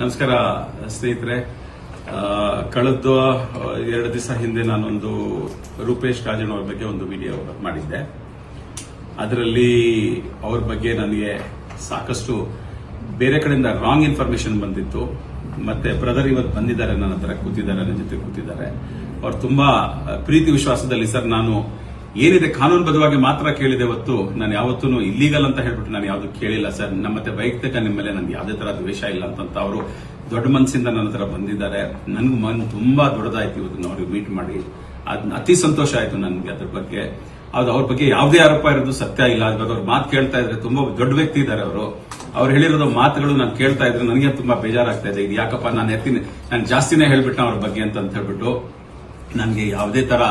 ನಮಸ್ಕಾರ, ಸ್ನೇಹಿತರೆ. ಕಳೆದ ಎರಡು ದಿವಸ ಹಿಂದೆ ನಾನೊಂದು ರೂಪೇಶ್ ರಾಜಣ್ಣ ಅವ್ರ ಬಗ್ಗೆ ಒಂದು ವಿಡಿಯೋ ಮಾಡಿದ್ದೆ. ಅದರಲ್ಲಿ ಅವ್ರ ಬಗ್ಗೆ ನನಗೆ ಸಾಕಷ್ಟು ಬೇರೆ ಕಡೆಯಿಂದ ರಾಂಗ್ ಇನ್ಫಾರ್ಮೇಶನ್ ಬಂದಿತ್ತು. ಮತ್ತೆ ಬ್ರದರ್ ಇವತ್ತು ಬಂದಿದ್ದಾರೆ, ನನ್ನ ಹತ್ರ ಕೂತಿದ್ದಾರೆ, ನನ್ನ ಜೊತೆ ಕೂತಿದ್ದಾರೆ. ಅವ್ರು ತುಂಬಾ ಪ್ರೀತಿ ವಿಶ್ವಾಸದಲ್ಲಿ ಸರ್, ನಾನು ಏನಿದೆ ಕಾನೂನುಬದ್ಧವಾಗಿ ಮಾತ್ರ ಕೇಳಿದೆ ಹೊತ್ತು ನಾನು ಯಾವತ್ತೂ ಇಲ್ಲೀಗಲ್ ಅಂತ ಹೇಳ್ಬಿಟ್ಟು ನಾನು ಯಾವುದು ಕೇಳಿಲ್ಲ, ಸರ್. ನಮ್ಮ ಮತ್ತೆ ವೈಯಕ್ತಿಕ ನಿಮ್ಮ ಮೇಲೆ ನನ್ಗೆ ಯಾವುದೇ ತರ ದ್ವೇಷ ಇಲ್ಲ ಅಂತ ಅವರು ದೊಡ್ಡ ಮನಸ್ಸಿಂದ ನನ್ನ ಹತ್ರ ಬಂದಿದ್ದಾರೆ. ನನ್ಗೆ ಮನ್ ತುಂಬಾ ದೊಡ್ಡದಾಯ್ತು ಇವತ್ತು ಅವ್ರಿಗೆ ಮೀಟ್ ಮಾಡಿ. ಅದ್ ಅತಿ ಸಂತೋಷ ಆಯ್ತು ನನಗೆ ಅದ್ರ ಬಗ್ಗೆ. ಅದು ಅವ್ರ ಬಗ್ಗೆ ಯಾವುದೇ ಆರೋಪ ಇರೋದು ಸತ್ಯ ಇಲ್ಲ. ಅದ್ರ ಬಗ್ಗೆ ಅವ್ರ ಮಾತು ಕೇಳ್ತಾ ಇದ್ರೆ ತುಂಬಾ ದೊಡ್ಡ ವ್ಯಕ್ತಿ ಇದ್ದಾರೆ ಅವರು. ಅವ್ರು ಹೇಳಿರೋದು ಮಾತುಗಳು ನಾನು ಕೇಳ್ತಾ ಇದ್ರೆ ನನಗೆ ತುಂಬಾ ಬೇಜಾರಾಗ್ತಾ ಇದೆ. ಇದು ಯಾಕಪ್ಪ ನಾನು ಎತ್ತೀನಿ ನಾನು ಜಾಸ್ತಿನೇ ಹೇಳ್ಬಿಟ್ಟು ಅವ್ರ ಬಗ್ಗೆ ಅಂತ ಹೇಳ್ಬಿಟ್ಟು ನನಗೆ ಯಾವುದೇ ತರ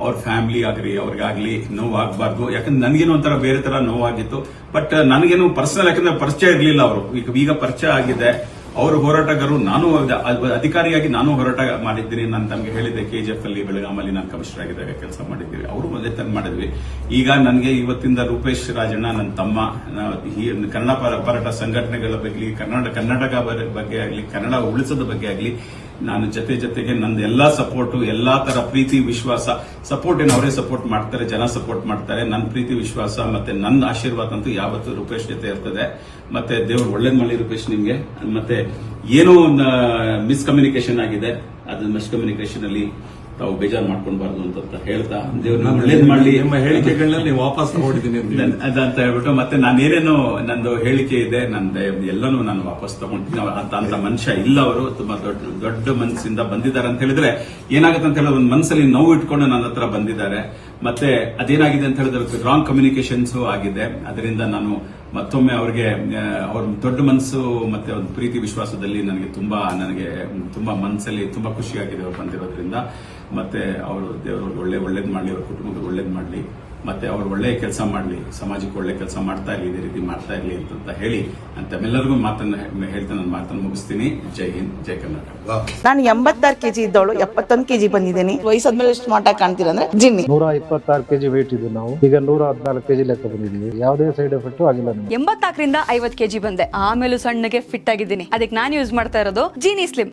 ಅವ್ರ ಫ್ಯಾಮಿಲಿ ಆಗ್ಲಿ, ಅವ್ರಿಗಾಗ್ಲಿ ನೋವಾಗಬಾರ್ದು. ಯಾಕಂದ್ರೆ ನನಗೇನು ಒಂಥರ ಬೇರೆ ತರ ನೋವಾಗಿತ್ತು. ಬಟ್ ನನಗೇನು ಪರ್ಸನಲ್ ಯಾಕಂದ್ರೆ ಪರಿಚಯ ಇರಲಿಲ್ಲ ಅವರು. ಈಗ ಈಗ ಪರಿಚಯ ಆಗಿದೆ. ಅವರು ಹೋರಾಟಗಾರರು, ನಾನು ಅಧಿಕಾರಿಯಾಗಿ ನಾನು ಹೋರಾಟ ಮಾಡಿದ್ದೀನಿ. ನಾನು ತಮಗೆ ಹೇಳಿದ್ದೆ ಕೆಜಿಎಫ್ ಅಲ್ಲಿ ಬೆಳಗಾಮಲ್ಲಿ ನಾನು ಕಮಿಷನರ್ ಆಗಿದ್ದಾಗ ಕೆಲಸ ಮಾಡಿದ್ದೀವಿ ಅವರು ಮೊದಲೇ ತಂದು ಮಾಡಿದ್ವಿ. ಈಗ ನನಗೆ ಇವತ್ತಿಂದ ರೂಪೇಶ್ ರಾಜಣ್ಣ ನನ್ನ ತಮ್ಮ ಕನ್ನಡ ಪರ- ಹೋರಾಟ ಸಂಘಟನೆಗಳ ಬಗ್ಗೆ ಕರ್ನಾಟಕ ಕರ್ನಾಟಕ ಬಗ್ಗೆ ಆಗಲಿ, ಕನ್ನಡ ಉಳಿಸೋದ ಬಗ್ಗೆ ಆಗಲಿ ನಾನು ಜೊತೆ ಜೊತೆಗೆ ನನ್ನ ಎಲ್ಲಾ ಸಪೋರ್ಟ್, ಎಲ್ಲಾ ತರ ಪ್ರೀತಿ, ವಿಶ್ವಾಸ ಸಪೋರ್ಟ್ ಏನು ಅವರೇ ಸಪೋರ್ಟ್ ಮಾಡ್ತಾರೆ, ಜನ ಸಪೋರ್ಟ್ ಮಾಡ್ತಾರೆ. ನನ್ನ ಪ್ರೀತಿ, ವಿಶ್ವಾಸ ಮತ್ತೆ ನನ್ನ ಆಶೀರ್ವಾದ ಅಂತೂ ಯಾವತ್ತೂ ರೂಪೇಶ್ ಜೊತೆ ಇರ್ತದೆ. ಮತ್ತೆ ದೇವ್ರು ಒಳ್ಳೇದ್ ಮಾಡಿ ರೂಪೇಶ್ ನಿಮ್ಗೆ. ಮತ್ತೆ ಏನೋ ಒಂದು ಮಿಸ್ಕಮ್ಯುನಿಕೇಶನ್ ಆಗಿದೆ. ಅದು ಮಿಸ್ಕಮ್ಯುನಿಕೇಶನ್ ಅಲ್ಲಿ ತಾವು ಬೇಜಾರು ಮಾಡ್ಕೊಳ್ಬಾರ್ದು ಅಂತ ಹೇಳ್ತಾ ದೇವ್ರು ಮಾಡಲಿ. ನಿಮ್ಮ ಹೇಳಿಕೆಗಳನ್ನ ನೀವು ವಾಪಸ್ ತಗೊಂಡಿದ್ದೀನಿ ಅಂತ ಹೇಳ್ಬಿಟ್ಟು ಮತ್ತೆ ನಾನೇನೇನು ನಂದು ಹೇಳಿಕೆ ಇದೆ ನಂದು ಎಲ್ಲನೂ ನಾನು ವಾಪಸ್ ತಗೊಂಡಿದ್ದೀನಿ ಅಂತ ಅಂತ ಮನುಷ್ಯ ಇಲ್ಲ ಅವರು ತುಂಬಾ ದೊಡ್ಡ ದೊಡ್ಡ ಮನಸ್ಸಿಂದ ಬಂದಿದ್ದಾರೆ ಅಂತ ಹೇಳಿದ್ರೆ ಏನಾಗುತ್ತೆ ಅಂತ ಹೇಳಿದ್ರೆ ಒಂದು ಮನಸ್ಸಲ್ಲಿ ನೋವು ಇಟ್ಕೊಂಡು ನನ್ನ ಹತ್ರ ಬಂದಿದ್ದಾರೆ. ಮತ್ತೆ ಅದೇನಾಗಿದೆ ಅಂತ ಹೇಳಿದ್ರೆ ರಾಂಗ್ ಕಮ್ಯುನಿಕೇಶನ್ಸ್ ಆಗಿದೆ. ಅದರಿಂದ ನಾನು ಮತ್ತೊಮ್ಮೆ ಅವ್ರಿಗೆ ಅವ್ರ ದೊಡ್ಡ ಮನಸ್ಸು ಮತ್ತೆ ಅವ್ರ ಪ್ರೀತಿ ವಿಶ್ವಾಸದಲ್ಲಿ ನನಗೆ ತುಂಬಾ ನನಗೆ ತುಂಬಾ ಮನಸ್ಸಲ್ಲಿ ತುಂಬಾ ಖುಷಿಯಾಗಿದೆ ಅವ್ರು ಬಂದಿರೋದ್ರಿಂದ. ಮತ್ತೆ ಅವರು ದೇವರು ಒಳ್ಳೆ, ಒಳ್ಳೇದು ಮಾಡಲಿ, ಅವ್ರ ಕುಟುಂಬಕ್ಕೆ ಒಳ್ಳೇದು ಮಾಡಲಿ. ಮತ್ತೆ ಅವರು ಒಳ್ಳೆ ಕೆಲಸ ಮಾಡಲಿ ಸಮಾಜಕ್ಕೆ ಒಳ್ಳೆ ಕೆಲಸ ಮಾಡ್ತಾ ಇರಲಿ ಇದೇ ರೀತಿ ಮಾಡ್ತಾ ಇರಲಿ ಅಂತ ಹೇಳಿ ಅಂತ ಎಲ್ಲರಿಗೂ ಮಾತನ್ನ ಹೇಳ್ತಾ ನನ್ನ ಮಾತನ್ನು ಮುಗಿಸ್ತೀನಿ. ಜೈ ಹಿಂದ್ ಜೈ ಕರ್ನಾಟಕ. ನಾನು ಎಂಬತ್ತಾರು ಕೆಜಿ ಇದ್ದವಳು ಎಪ್ಪತ್ತೊಂದು ಕೆಜಿ ಬಂದಿದ್ದೀನಿ. ವಯಸ್ಸಾದ್ಮೇಲೆ ಎಷ್ಟು ಮಾಟ ಕಾಣ್ತೀರಾ ಅಂದ್ರೆ ಜಿನ್ನಿ ನೂರ ಇಪ್ಪತ್ತಾರು ಕೆಜಿ ವೇಟ್ ಇದ್ದು ನಾವು. ಈಗ ನೂರ ಹದಿನಾಲ್ಕು ಕೆಜಿ ಲೆಕ್ಕ ಬಂದಿದ್ದೀವಿ. ಯಾವುದೇ ಸೈಡ್ ಎಫೆಕ್ಟ್ ಆಗಿಲ್ಲ ಎಂಬತ್ನಾಲ್ಕರಿಂದ ಐವತ್ ಕೆಜಿ ಬಂದೆ. ಆಮೇಲೂ ಸಣ್ಣಗೆ ಫಿಟ್ ಆಗಿದ್ದೀನಿ. ಅದಕ್ಕೆ ನಾನು ಯೂಸ್ ಮಾಡ್ತಾ ಇರೋದು ಜೀನಿ ಸ್ಲಿಮ್